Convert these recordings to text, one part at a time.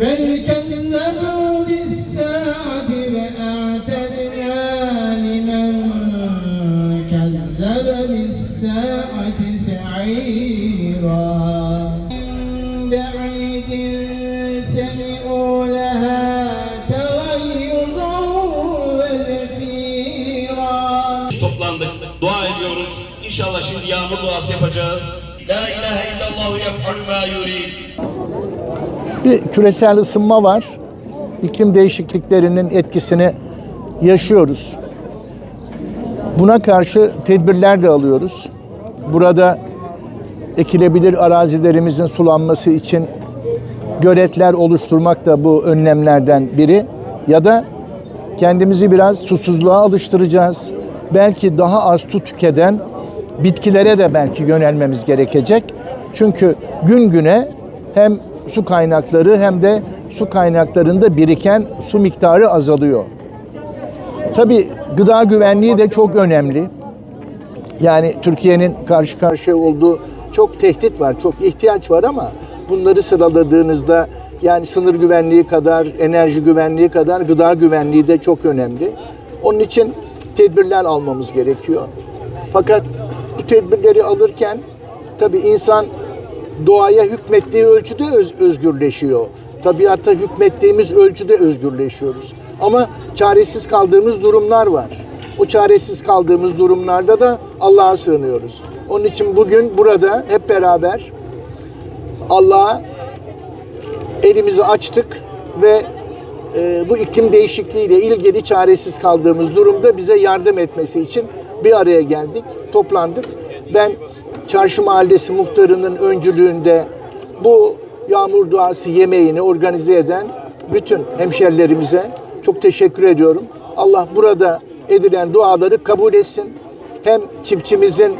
بل كذبوا بالساعة وأعتدنا لمن كذب بالساعة سعيرا من بعيد سمعوا لها تغيظا وزفيرا toplandık. Dua ediyoruz. İnşallah şimdi yağmur duası yapacağız. La ilahe illallah yef'alü ma yurid. Bir küresel ısınma var. İklim değişikliklerinin etkisini yaşıyoruz. Buna karşı tedbirler de alıyoruz. Burada ekilebilir arazilerimizin sulanması için göletler oluşturmak da bu önlemlerden biri. Ya da kendimizi biraz susuzluğa alıştıracağız. Belki daha az su tüketen bitkilere de belki yönelmemiz gerekecek. Çünkü gün güne hem su kaynakları hem de su kaynaklarında biriken su miktarı azalıyor. Tabii gıda güvenliği de çok önemli. Yani Türkiye'nin karşı karşıya olduğu çok tehdit var, çok ihtiyaç var ama bunları sıraladığınızda yani sınır güvenliği kadar, enerji güvenliği kadar gıda güvenliği de çok önemli. Onun için tedbirler almamız gerekiyor. Fakat bu tedbirleri alırken tabii insan doğaya hükmettiği ölçüde öz- özgürleşiyor. Tabiatta hükmettiğimiz ölçüde özgürleşiyoruz. Ama çaresiz kaldığımız durumlar var. O çaresiz kaldığımız durumlarda da Allah'a sığınıyoruz. Onun için bugün burada hep beraber Allah'a elimizi açtık ve e, bu iklim değişikliğiyle ilgili çaresiz kaldığımız durumda bize yardım etmesi için bir araya geldik, toplandık. Ben Çarşı Mahallesi muhtarının öncülüğünde bu yağmur duası yemeğini organize eden bütün hemşerilerimize çok teşekkür ediyorum. Allah burada edilen duaları kabul etsin. Hem çiftçimizin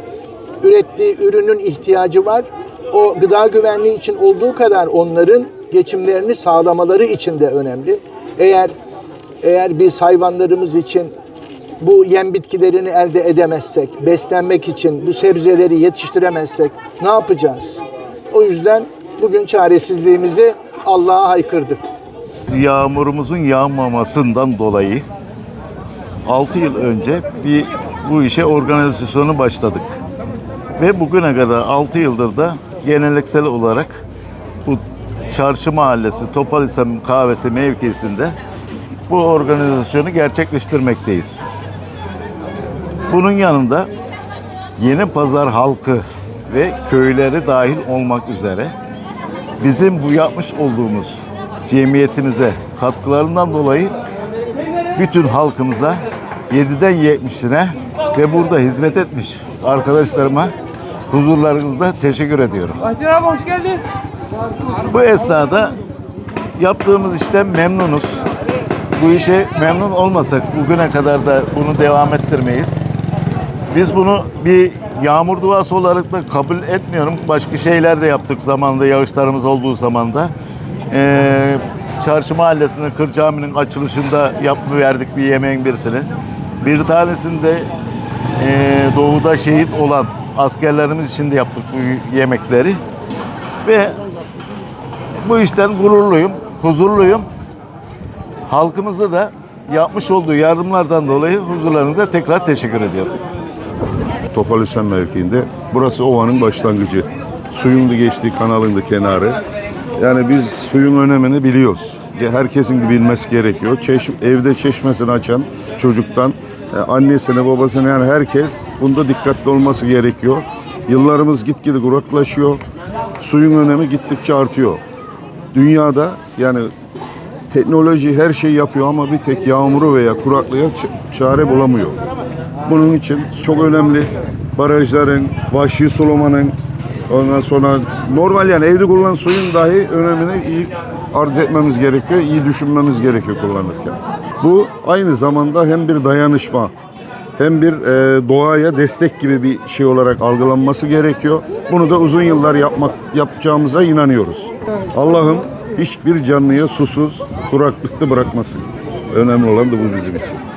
ürettiği ürünün ihtiyacı var. O gıda güvenliği için olduğu kadar onların geçimlerini sağlamaları için de önemli. Eğer eğer biz hayvanlarımız için bu yem bitkilerini elde edemezsek, beslenmek için bu sebzeleri yetiştiremezsek ne yapacağız? O yüzden bugün çaresizliğimizi Allah'a haykırdık. yağmurumuzun yağmamasından dolayı 6 yıl önce bir bu işe organizasyonu başladık. Ve bugüne kadar 6 yıldır da geleneksel olarak bu Çarşı Mahallesi Topalisem Kahvesi mevkisinde bu organizasyonu gerçekleştirmekteyiz. Bunun yanında Yeni Pazar halkı ve köyleri dahil olmak üzere bizim bu yapmış olduğumuz cemiyetimize katkılarından dolayı bütün halkımıza 7'den 70'ine ve burada hizmet etmiş arkadaşlarıma huzurlarınızda teşekkür ediyorum. Ayşe abi hoş geldin. Bu esnada yaptığımız işten memnunuz. Bu işe memnun olmasak bugüne kadar da bunu devam ettirmeyiz. Biz bunu bir yağmur duası olarak da kabul etmiyorum. Başka şeyler de yaptık zamanında yağışlarımız olduğu zamanda. Ee, Çarşı Mahallesi'nde Kır Cami'nin açılışında yapıverdik bir yemeğin birisini. Bir tanesinde ee, doğuda şehit olan askerlerimiz için de yaptık bu yemekleri. Ve bu işten gururluyum, huzurluyum. Halkımıza da yapmış olduğu yardımlardan dolayı huzurlarınıza tekrar teşekkür ediyorum. Topalüsen mevkiinde. Burası ovanın başlangıcı. Suyun da geçtiği kanalın da kenarı. Yani biz suyun önemini biliyoruz. Herkesin bilmesi gerekiyor. Çeşm, evde çeşmesini açan çocuktan e, annesine babasına yani herkes bunda dikkatli olması gerekiyor. Yıllarımız gitgide kuraklaşıyor. Suyun önemi gittikçe artıyor. Dünyada yani teknoloji her şeyi yapıyor ama bir tek yağmuru veya kuraklığa çare bulamıyor. Bunun için çok önemli barajların, vahşi sulamanın, ondan sonra normal yani evde kullanılan suyun dahi önemini iyi arz etmemiz gerekiyor, iyi düşünmemiz gerekiyor kullanırken. Bu aynı zamanda hem bir dayanışma, hem bir e, doğaya destek gibi bir şey olarak algılanması gerekiyor. Bunu da uzun yıllar yapmak yapacağımıza inanıyoruz. Allah'ım hiçbir canlıyı susuz, kuraklıkta bırakmasın. Önemli olan da bu bizim için.